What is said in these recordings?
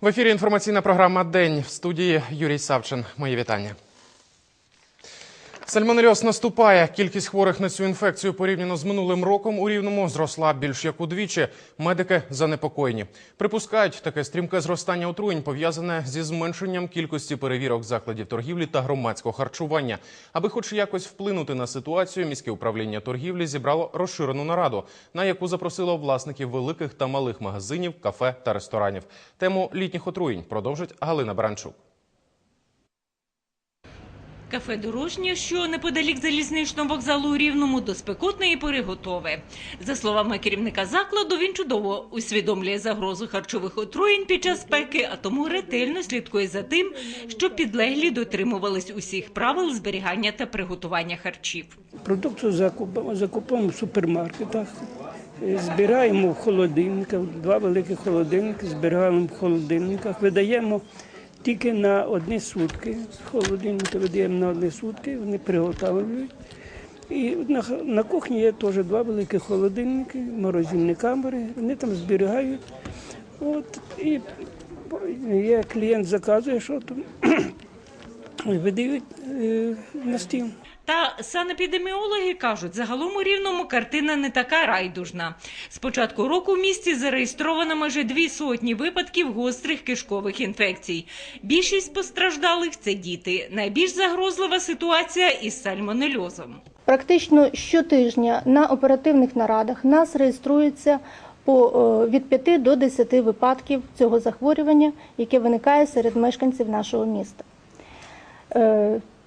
В ефірі інформаційна програма День в студії Юрій Савчин. Мої вітання. Сальмонельоз наступає. Кількість хворих на цю інфекцію порівняно з минулим роком у рівному зросла більш як удвічі. Медики занепокоєні. Припускають, таке стрімке зростання отруєнь пов'язане зі зменшенням кількості перевірок закладів торгівлі та громадського харчування. Аби хоч якось вплинути на ситуацію, міське управління торгівлі зібрало розширену нараду, на яку запросило власників великих та малих магазинів, кафе та ресторанів. Тему літніх отруєнь продовжить Галина Баранчук. Кафе дорожнє, що неподалік залізничного вокзалу у Рівному, до спекотної пори готове. За словами керівника закладу, він чудово усвідомлює загрозу харчових отруєнь під час спеки, а тому ретельно слідкує за тим, щоб підлеглі дотримувались усіх правил зберігання та приготування харчів. Продукцію закуп- закупуємо в супермаркетах, е, збираємо в холодильниках, два великі холодильники, збираємо в холодильниках, видаємо тільки на одні сутки. Холодильники видаємо на одні сутки, вони приготовлюють. І на, на кухні є теж два великі холодильники, морозильні камери, вони там зберігають. От, і є клієнт заказує, що там видають е, на стіл. Та санепідеміологи кажуть, загалом у рівному картина не така райдужна. З початку року в місті зареєстровано майже дві сотні випадків гострих кишкових інфекцій. Більшість постраждалих це діти. Найбільш загрозлива ситуація із сальмонельозом. Практично щотижня на оперативних нарадах нас реєструється по е, від 5 до 10 випадків цього захворювання, яке виникає серед мешканців нашого міста.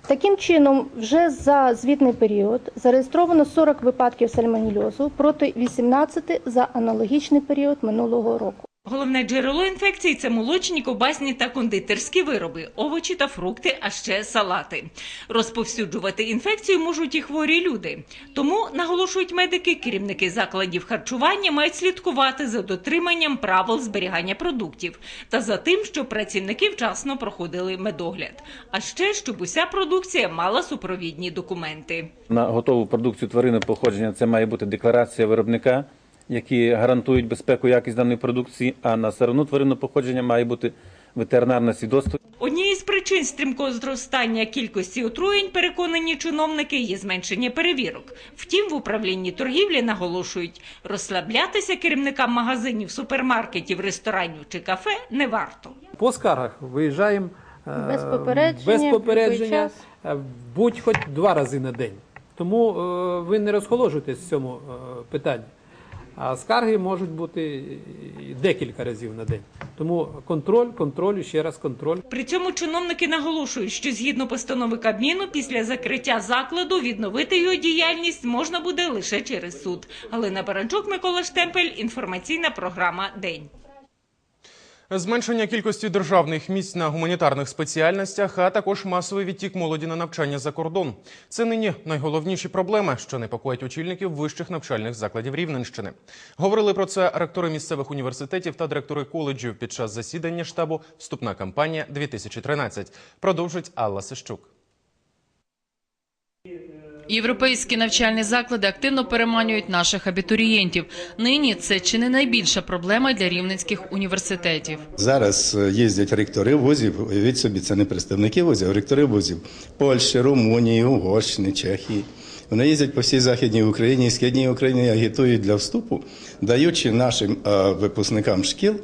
Таким чином, вже за звітний період зареєстровано 40 випадків сальмонельозу проти 18 за аналогічний період минулого року. Головне джерело інфекцій це молочні, ковбасні та кондитерські вироби, овочі та фрукти, а ще салати. Розповсюджувати інфекцію можуть і хворі люди. Тому, наголошують медики, керівники закладів харчування мають слідкувати за дотриманням правил зберігання продуктів та за тим, щоб працівники вчасно проходили медогляд. А ще щоб уся продукція мала супровідні документи. На готову продукцію тварини походження це має бути декларація виробника, які гарантують безпеку і якість даної продукції, а на сировину тваринного походження має бути ветеринарне свідоцтво. Однією з причин стрімкого зростання кількості отруєнь, переконані чиновники, є зменшення перевірок. Втім, в управлінні торгівлі наголошують, розслаблятися керівникам магазинів, супермаркетів, ресторанів чи кафе не варто. По скаргах виїжджаємо е, Без попередження, без попередження е, будь хоч два рази на день. Тому е, ви не розхоложуєтесь в цьому питанні. А скарги можуть бути декілька разів на день. Тому контроль, контроль ще раз контроль. При цьому чиновники наголошують, що згідно постанови Кабміну, після закриття закладу відновити його діяльність можна буде лише через суд. Галина Баранчук, Микола Штемпель, інформаційна програма День. Зменшення кількості державних місць на гуманітарних спеціальностях, а також масовий відтік молоді на навчання за кордон. Це нині найголовніші проблеми, що непокоять очільників вищих навчальних закладів Рівненщини. Говорили про це ректори місцевих університетів та директори коледжів під час засідання штабу Вступна кампанія 2013 Продовжить Алла Сищук. Європейські навчальні заклади активно переманюють наших абітурієнтів. Нині це чи не найбільша проблема для рівненських університетів. Зараз е, їздять ректори вузів, уявіть собі, це не представники вузів, а ректори вузів Польщі, Румунії, Угорщини, Чехії. Вони їздять по всій Західній Україні і Східній Україні агітують для вступу, даючи нашим е, випускникам шкіл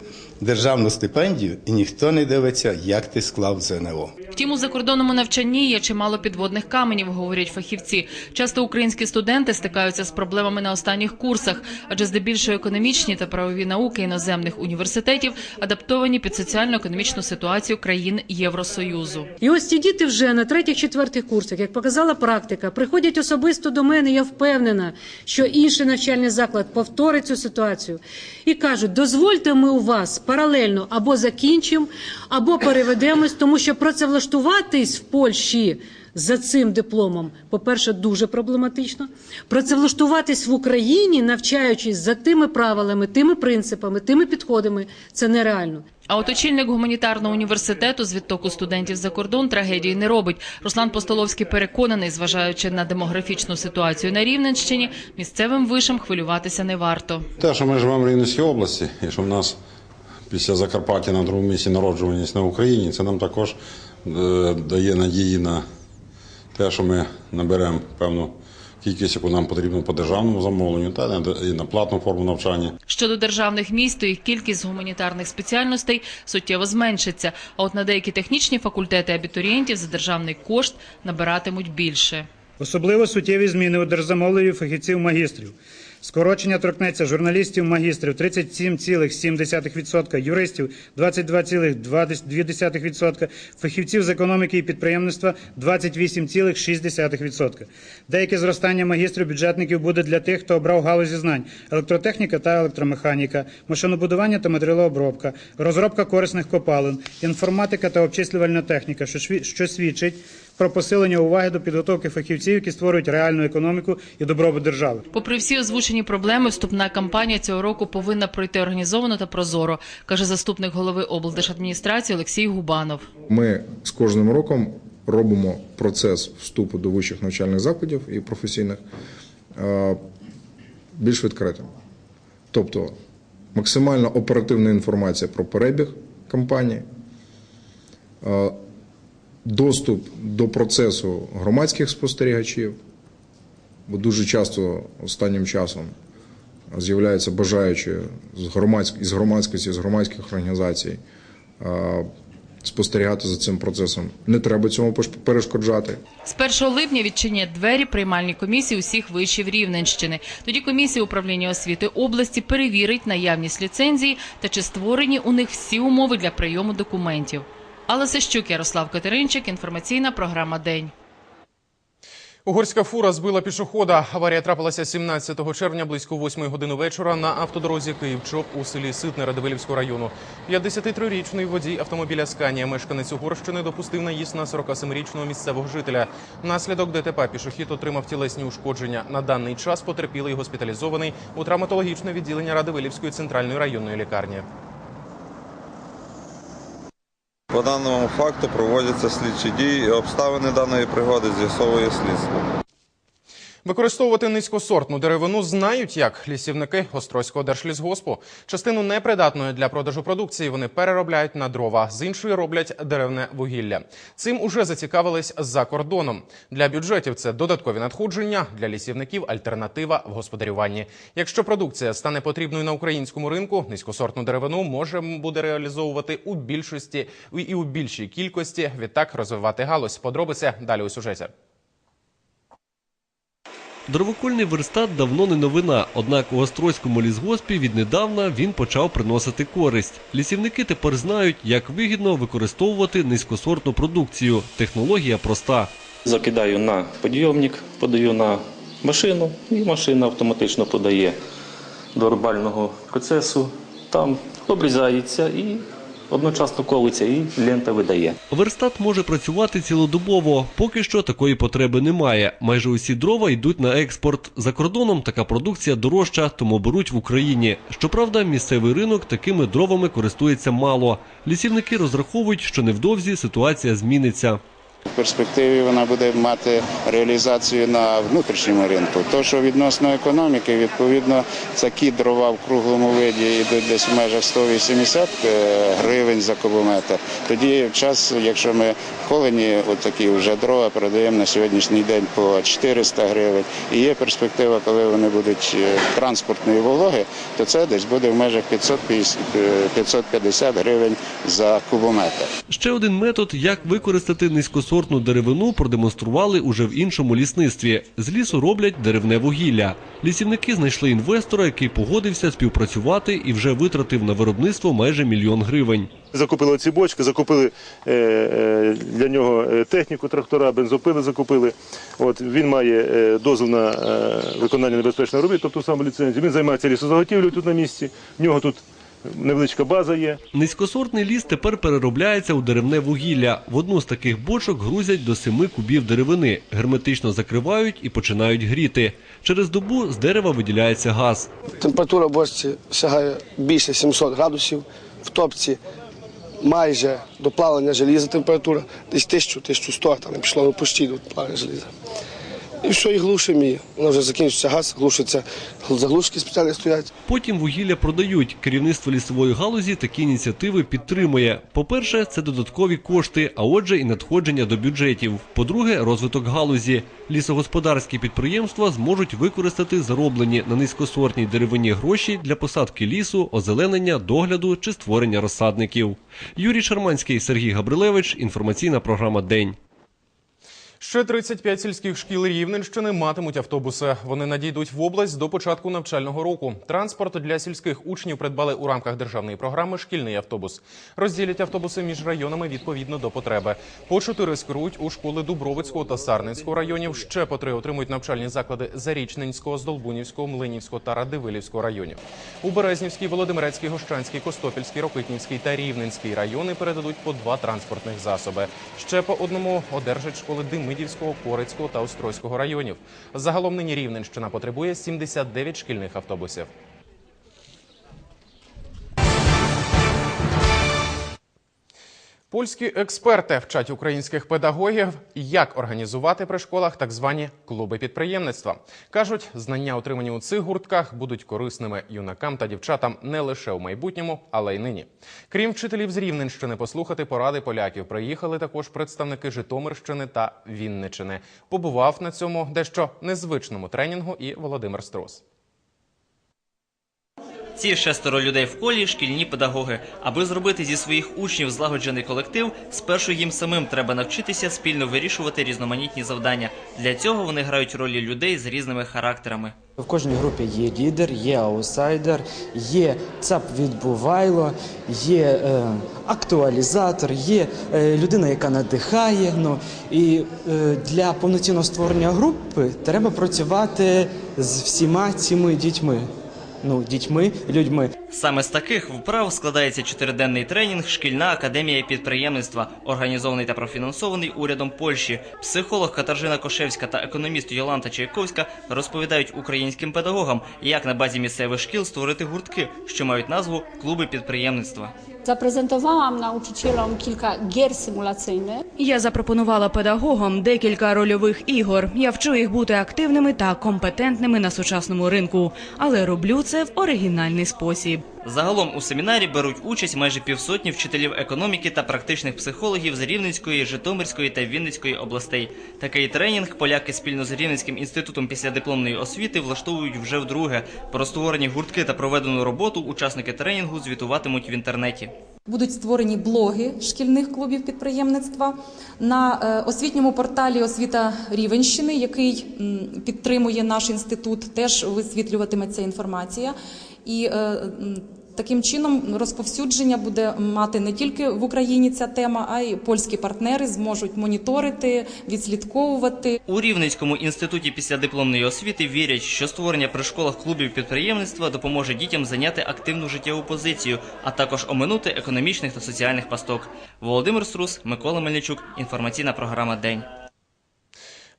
державну стипендію, і ніхто не дивиться, як ти склав ЗНО. Втім, у закордонному навчанні є чимало підводних каменів, говорять фахівці. Часто українські студенти стикаються з проблемами на останніх курсах, адже здебільшого економічні та правові науки іноземних університетів адаптовані під соціально-економічну ситуацію країн Євросоюзу. І ось ці діти вже на третіх-четвертих курсах, як показала практика, приходять особисто до мене. Я впевнена, що інший навчальний заклад повторить цю ситуацію і кажуть: дозвольте, ми у вас паралельно або закінчимо, або переведемось, тому що працевлаштуватись в Польщі. За цим дипломом, по-перше, дуже проблематично. Працевлаштуватись в Україні, навчаючись за тими правилами, тими принципами, тими підходами, це нереально. А от очільник гуманітарного університету з відтоку студентів за кордон трагедії не робить. Руслан Постоловський переконаний, зважаючи на демографічну ситуацію на Рівненщині, місцевим вишам хвилюватися не варто. Те, що ми живемо в Рівненській області, і що в нас після Закарпаття на другому місці народжуваність на Україні. Це нам також е, дає надії на те, що ми наберемо певну кількість, яку нам потрібно по державному замовленню, та і на платну форму навчання. Щодо державних місць, то їх кількість гуманітарних спеціальностей суттєво зменшиться. А от на деякі технічні факультети абітурієнтів за державний кошт набиратимуть більше. Особливо суттєві зміни у держзамовленні фахівців-магістрів. Скорочення торкнеться журналістів-магістрів 37,7%, юристів 22,2%, фахівців з економіки і підприємництва 28,6%. Деяке зростання магістрів бюджетників буде для тих, хто обрав галузі знань – електротехніка та електромеханіка, машинобудування та матеріалообробка, розробка корисних копалин, інформатика та обчислювальна техніка, що свідчить про посилення уваги до підготовки фахівців, які створюють реальну економіку і добробут держави. Попри всі озвучені проблеми, вступна кампанія цього року повинна пройти організовано та прозоро, каже заступник голови облдержадміністрації Олексій Губанов. Ми з кожним роком робимо процес вступу до вищих навчальних закладів і професійних е, більш відкритим. Тобто максимально оперативна інформація про перебіг кампанії, е, доступ до процесу громадських спостерігачів, бо дуже часто останнім часом з'являються бажаючі з громадськ- із громадськості, з громадських організацій спостерігати за цим процесом. Не треба цьому перешкоджати. З 1 липня відчинять двері приймальні комісії усіх вишів Рівненщини. Тоді комісія управління освіти області перевірить наявність ліцензії та чи створені у них всі умови для прийому документів. Алла Сищук, Ярослав Катеринчик, інформаційна програма День. Угорська фура збила пішохода. Аварія трапилася 17 червня близько 8 години вечора на автодорозі Київ-Чоп у селі Ситне Радивилівського району. 53-річний водій автомобіля Сканія, мешканець Угорщини, допустив наїзд на 47-річного місцевого жителя. Внаслідок ДТП пішохід отримав тілесні ушкодження. На даний час потерпілий госпіталізований у травматологічне відділення Радивилівської центральної районної лікарні. По даному факту проводяться слідчі дії і обставини даної пригоди з'ясовує слідство. Використовувати низькосортну деревину знають як лісівники Острозького держлісгоспу. Частину непридатної для продажу продукції вони переробляють на дрова, з іншої роблять деревне вугілля. Цим уже зацікавились за кордоном. Для бюджетів це додаткові надходження, для лісівників альтернатива в господарюванні. Якщо продукція стане потрібною на українському ринку, низькосортну деревину може буде реалізовувати у більшості і у більшій кількості. Відтак розвивати галузь. Подробиці далі у сюжеті. Дровокольний верстат давно не новина, однак у Острозькому лісгоспі віднедавна він почав приносити користь. Лісівники тепер знають, як вигідно використовувати низькосортну продукцію. Технологія проста. Закидаю на підйомник, подаю на машину, і машина автоматично подає до рубального процесу. Там обрізається і одночасно колиться, і лента видає. Верстат може працювати цілодобово. Поки що такої потреби немає. Майже усі дрова йдуть на експорт. За кордоном така продукція дорожча, тому беруть в Україні. Щоправда, місцевий ринок такими дровами користується мало. Лісівники розраховують, що невдовзі ситуація зміниться. В перспективі вона буде мати реалізацію на внутрішньому ринку. То, що відносно економіки, відповідно, такі дрова в круглому виді йдуть десь в межах 180 е, гривень за кубометр. Тоді в час, якщо ми колені, отакі вже дрова продаємо на сьогоднішній день по 400 гривень. І є перспектива, коли вони будуть е, транспортної вологи, то це десь буде в межах 550 е, 550 гривень за кубометр. Ще один метод, як використати низькосортну деревину, продемонстрували уже в іншому лісництві. З лісу роблять деревне вугілля. Лісівники знайшли інвестора, який погодився співпрацювати і вже витратив на виробництво майже мільйон гривень. Закупили ці бочки, закупили е, е, для нього е, техніку, трактора, бензопили закупили. От, він має дозвіл на виконання небезпечних робіт, тобто саме ліцензію. Він займається лісозаготівлею тут на місці. В нього тут невеличка база є. Низькосортний ліс тепер переробляється у деревне вугілля. В одну з таких бочок грузять до семи кубів деревини, герметично закривають і починають гріти. Через добу з дерева виділяється газ. Температура в бочці сягає більше 700 градусів. В топці майже до плавлення желіза температура, десь 1000-1100, там пішло ну, почти до плавлення желіза. І все, і глушимо її. Вона вже закінчиться газ, глушиться, заглушки спеціальні стоять. Потім вугілля продають. Керівництво лісової галузі такі ініціативи підтримує. По-перше, це додаткові кошти, а отже, і надходження до бюджетів. По-друге, розвиток галузі. Лісогосподарські підприємства зможуть використати зароблені на низькосортній деревині гроші для посадки лісу, озеленення, догляду чи створення розсадників. Юрій Шарманський, Сергій Габрилевич. Інформаційна програма День. Ще 35 сільських шкіл Рівненщини матимуть автобуси. Вони надійдуть в область до початку навчального року. Транспорт для сільських учнів придбали у рамках державної програми Шкільний автобус. Розділять автобуси між районами відповідно до потреби. По чотири скерують у школи Дубровицького та Сарненського районів. Ще по три отримують навчальні заклади Зарічненського, Здолбунівського, Млинівського та Радивилівського районів. У Березнівський, Володимирецький, Гощанський, Костопільський, Рокитнівський та Рівненський райони передадуть по два транспортних засоби. Ще по одному одержать школи Демидівського, Корицького та Острозького районів. Загалом нині Рівненщина потребує 79 шкільних автобусів. Польські експерти вчать українських педагогів, як організувати при школах так звані клуби підприємництва. кажуть, знання, отримані у цих гуртках, будуть корисними юнакам та дівчатам не лише у майбутньому, але й нині. Крім вчителів з Рівненщини, послухати поради поляків приїхали також представники Житомирщини та Вінничини. Побував на цьому дещо незвичному тренінгу і Володимир Строс. Ці шестеро людей в колі шкільні педагоги. Аби зробити зі своїх учнів злагоджений колектив, спершу їм самим треба навчитися спільно вирішувати різноманітні завдання. Для цього вони грають ролі людей з різними характерами. В кожній групі є лідер, є аутсайдер, є цап відбувайло, є е, актуалізатор, є е, людина, яка надихає. Ну і е, для повноцінного створення групи треба працювати з всіма цими дітьми. Ну, дітьми, людьми. Саме з таких вправ складається чотириденний тренінг Шкільна академія підприємництва, організований та профінансований урядом Польщі. Психолог Катаржина Кошевська та економіст Йоланта Чайковська розповідають українським педагогам, як на базі місцевих шкіл створити гуртки, що мають назву клуби підприємництва. Zaprezentowałam nauczycielom kilka gier symulacyjnych. Я запропонувала педагогам декілька рольових ігор. Я вчу їх бути активними та компетентними на сучасному ринку, але роблю це в оригінальний спосіб. Загалом у семінарі беруть участь майже півсотні вчителів економіки та практичних психологів з Рівненської, Житомирської та Вінницької областей. Такий тренінг поляки спільно з Рівненським інститутом післядипломної освіти влаштовують вже вдруге. Про створені гуртки та проведену роботу учасники тренінгу звітуватимуть в інтернеті. Будуть створені блоги шкільних клубів підприємництва на е, освітньому порталі Освіта Рівенщини, який підтримує наш інститут. Теж висвітлюватиметься інформація. І е, таким чином розповсюдження буде мати не тільки в Україні ця тема, а й польські партнери зможуть моніторити, відслідковувати. У Рівненському інституті післядипломної освіти вірять, що створення при школах клубів підприємництва допоможе дітям зайняти активну життєву позицію, а також оминути економічних та соціальних пасток. Володимир Струс, Микола Мельничук. Інформаційна програма День.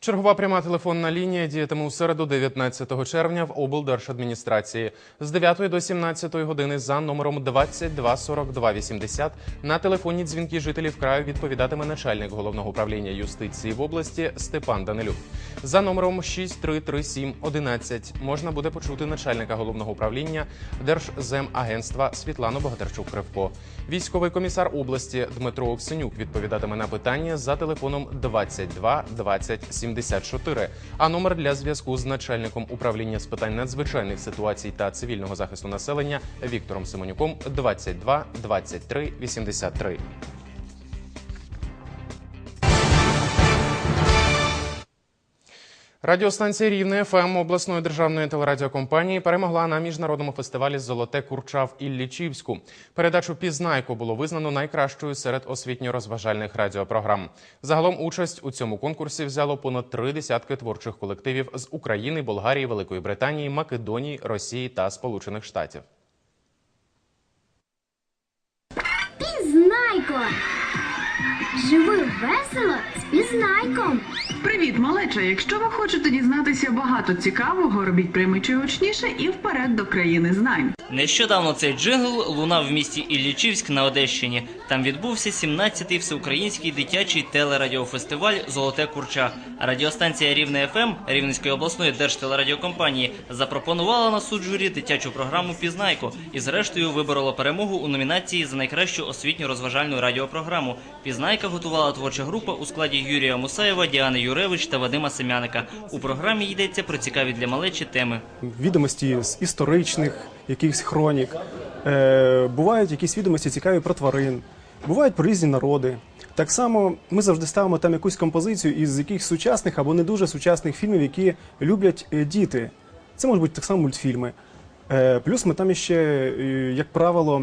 Чергова пряма телефонна лінія діятиме у середу 19 червня в облдержадміністрації з 9 до 17 години за номером 22 42 80 на телефонні дзвінки жителів краю відповідатиме начальник головного управління юстиції в області Степан Данилюк. За номером 6337 11 можна буде почути начальника головного управління Держземагентства Світлану Богатирчук-Кривко. Військовий комісар області Дмитро Оксенюк відповідатиме на питання за телефоном 22 20 74, а номер для зв'язку з начальником управління з питань надзвичайних ситуацій та цивільного захисту населення Віктором Симонюком 22 23 83. Радіостанція Рівне ФМ обласної державної телерадіокомпанії перемогла на міжнародному фестивалі Золоте Курча в Іллічівську. Передачу Пізнайко було визнано найкращою серед освітньо-розважальних радіопрограм. Загалом участь у цьому конкурсі взяло понад три десятки творчих колективів з України, Болгарії, Великої Британії, Македонії, Росії та Сполучених Штатів. Пізнайко! Живи весело з пізнайком! Привіт, малеча! Якщо ви хочете дізнатися багато цікавого, робіть прямий гучніше і вперед до країни знань. Нещодавно цей джингл лунав в місті Іллічівськ на Одещині. Там відбувся 17-й всеукраїнський дитячий телерадіофестиваль Золоте курча. Радіостанція Рівне ФМ Рівненської обласної держтелерадіокомпанії запропонувала на суд журі дитячу програму Пізнайко і зрештою виборола перемогу у номінації за найкращу освітню розважальну радіопрограму. Пізнайка готувала творча група у складі Юрія Мусаєва, Діани Юревич та Вадима Семяника. У програмі йдеться про цікаві для малечі теми. відомості з історичних якихось хронік, е, бувають якісь відомості цікаві про тварин, бувають про різні народи. Так само ми завжди ставимо там якусь композицію із якихось сучасних або не дуже сучасних фільмів, які люблять е, діти. Це можуть бути так само мультфільми. Е, плюс ми там ще, е, як правило,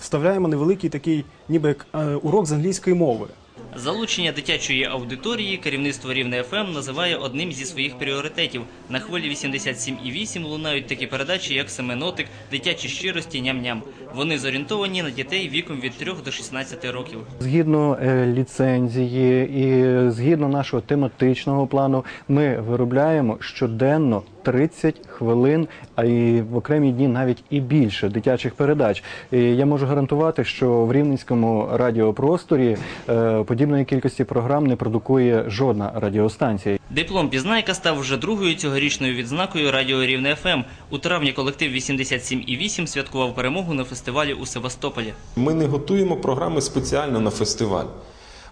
вставляємо невеликий такий, ніби як урок з англійської мови. Залучення дитячої аудиторії керівництво Рівне ФМ називає одним зі своїх пріоритетів. На хвилі 87,8 лунають такі передачі, як Семенотик, дитячі щирості, ням-ням. Вони зорієнтовані на дітей віком від 3 до 16 років. Згідно е, ліцензії і згідно нашого тематичного плану, ми виробляємо щоденно 30 хвилин, а і в окремі дні навіть і більше дитячих передач. І я можу гарантувати, що в рівненському радіопросторі е, подібної кількості програм не продукує жодна радіостанція. Диплом Пізнайка став вже другою цьогорічною відзнакою Радіо Рівне ФМ. У травні колектив 87,8 святкував перемогу на фестивалі у Севастополі. Ми не готуємо програми спеціально на фестиваль.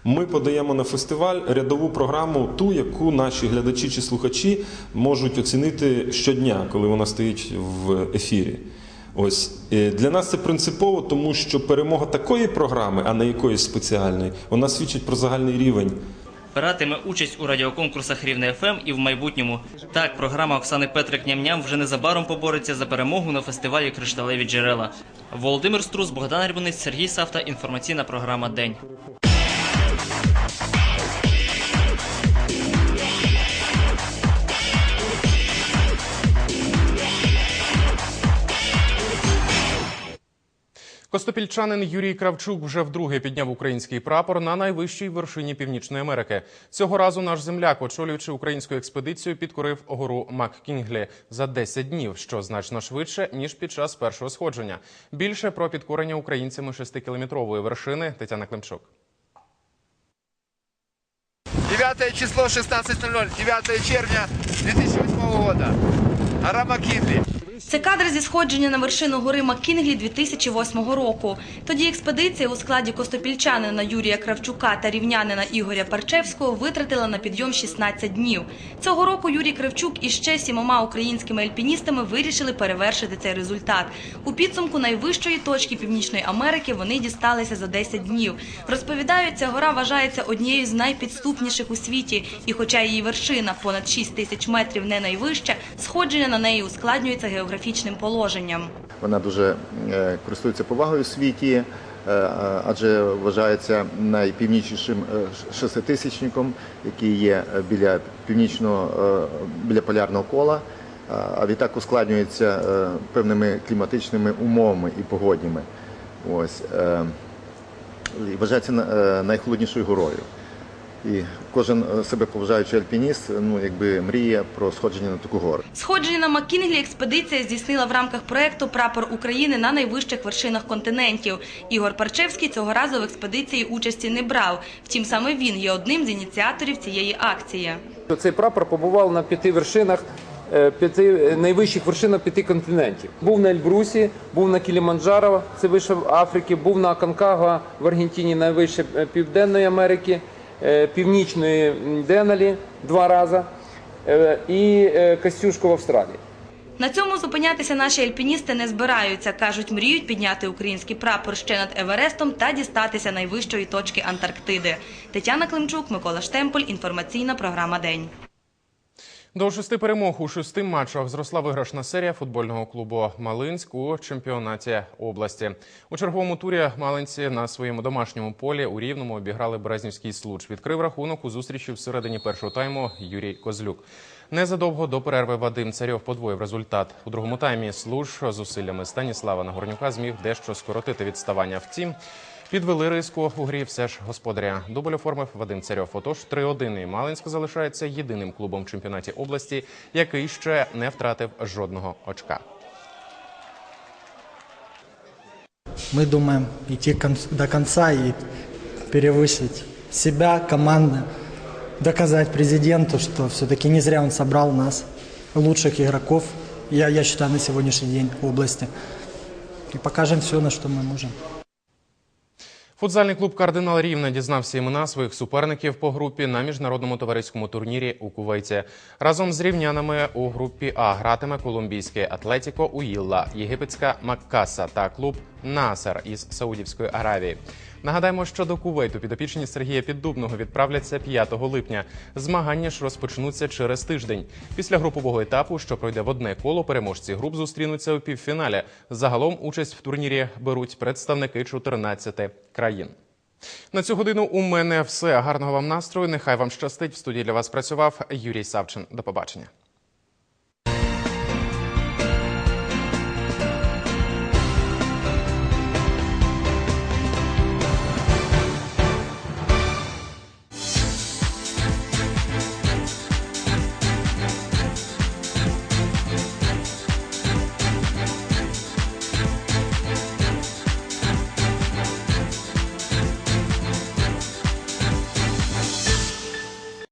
Ми подаємо на фестиваль рядову програму, ту, яку наші глядачі чи слухачі можуть оцінити щодня, коли вона стоїть в ефірі. Ось е, для нас це принципово, тому що перемога такої програми, а не якоїсь спеціальної, вона свідчить про загальний рівень. Братиме участь у радіоконкурсах Рівне ФМ і в майбутньому. Так, програма Оксани Петрик Ням-Ням вже незабаром побореться за перемогу на фестивалі Кришталеві джерела. Володимир Струс, Богдан Рибунець, Сергій Савта. Інформаційна програма День. Костопільчанин Юрій Кравчук вже вдруге підняв український прапор на найвищій вершині Північної Америки. Цього разу наш земляк, очолюючи українську експедицію, підкорив гору Маккінглі за 10 днів, що значно швидше ніж під час першого сходження. Більше про підкорення українцями шестикілометрової вершини Тетяна Климчук. 9 число 16.00, 9 червня 2008 года. Гора Маккінлі. Це кадри зі сходження на вершину гори Маккінглі 2008 року. Тоді експедиція у складі костопільчанина Юрія Кравчука та рівнянина Ігоря Парчевського витратила на підйом 16 днів. Цього року Юрій Кравчук і ще сімома українськими альпіністами вирішили перевершити цей результат. У підсумку найвищої точки Північної Америки вони дісталися за 10 днів. Розповідають, ця гора вважається однією з найпідступніших у світі, і хоча її вершина понад 6 тисяч метрів не найвища, сходження на неї ускладнюється географічним положенням. Вона дуже е, користується повагою у світі, е, адже вважається найпівнічнішим е, шеститисячником, який є е, біля північного е, біля полярного кола. А відтак ускладнюється е, певними кліматичними умовами і погодніми. Ось е, вважається е, найхолоднішою горою. І кожен е, себе поважаючий альпініст, ну якби мріє про сходження на таку гору. Сходження на Маккінглі експедиція здійснила в рамках проекту Прапор України на найвищих вершинах континентів. Ігор Парчевський цього разу в експедиції участі не брав. Втім, саме він є одним з ініціаторів цієї акції. Цей прапор побував на п'яти вершинах, е, п'яти найвищих вершинах п'яти континентів. Був на Ельбрусі, був на Кіліманджаро, це вище Африки, був на Конкагуа в Аргентині, найвище е, Південної Америки, Північної м, Деналі два рази е, і е, Костюшко в Австралії. На цьому зупинятися наші альпіністи не збираються. кажуть, мріють підняти український прапор ще над Еверестом та дістатися найвищої точки Антарктиди. Тетяна Климчук, Микола Штемполь. Інформаційна програма День. До шести перемог у шести матчах зросла виграшна серія футбольного клубу Малинськ у чемпіонаті області. У черговому турі малинці на своєму домашньому полі у Рівному обіграли Березнівський случ. Відкрив рахунок у зустрічі всередині першого тайму Юрій Козлюк. Незадовго до перерви Вадим Царьов подвоїв результат. У другому таймі Случ зусиллями Станіслава Нагорнюка зміг дещо скоротити відставання. Втім, Підвели риску у грі все ж господаря. Дубль оформив Вадим Царьов. Отож 3-1 і Малинськ залишається єдиним клубом в чемпіонаті області, який ще не втратив жодного очка. Мы думаем идти кон- до конца и перевысить себя, команду, доказать президенту, что все-таки не зря он собрал нас, лучших игроков, я, я считаю, на сегодняшний день в области. И покажем все, на что мы можем. Футзальний клуб Кардинал Рівне дізнався імена своїх суперників по групі на міжнародному товариському турнірі у Кувейті. Разом з рівнянами у групі А гратиме колумбійське Атлетіко Уїлла, єгипетська Маккаса та клуб Насер із Саудівської Аравії. Нагадаємо, що до Кувейту підопічні Сергія Піддубного відправляться 5 липня. Змагання ж розпочнуться через тиждень. Після групового етапу, що пройде в одне коло, переможці груп зустрінуться у півфіналі. Загалом участь в турнірі беруть представники 14 країн. На цю годину у мене все. Гарного вам настрою. Нехай вам щастить. В студії для вас працював Юрій Савчин. До побачення.